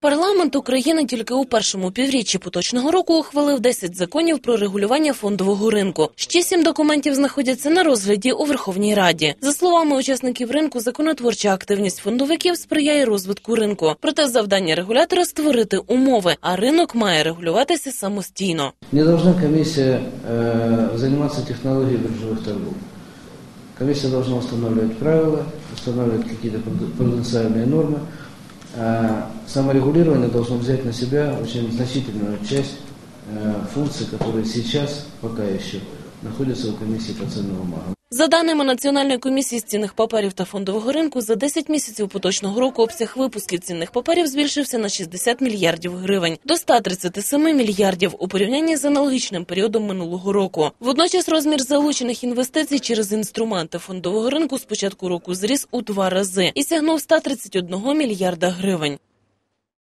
Парламент України тільки у першому півріччі поточного року ухвалив 10 законів про регулювання фондового ринку. Ще сім документів знаходяться на розгляді у Верховній Раді. За словами учасників ринку, законотворча активність фондовиків сприяє розвитку ринку. Проте завдання регулятора створити умови, а ринок має регулюватися самостійно. Не должна комиссия э, заниматься технологией биржевых торгов. Комиссия должна устанавливать правила, устанавливать какие-то пруден- пруденциальные нормы. А саморегулирование должно взять на себя очень значительную часть э, функций, которые сейчас пока еще находятся у комиссии по ценным бумагам. За даними Національної комісії з цінних паперів та фондового ринку, за 10 місяців поточного року обсяг випусків цінних паперів збільшився на 60 мільярдів гривень до 137 мільярдів у порівнянні з аналогічним періодом минулого року. Водночас розмір залучених інвестицій через інструменти фондового ринку з початку року зріс у два рази і сягнув 131 мільярда гривень.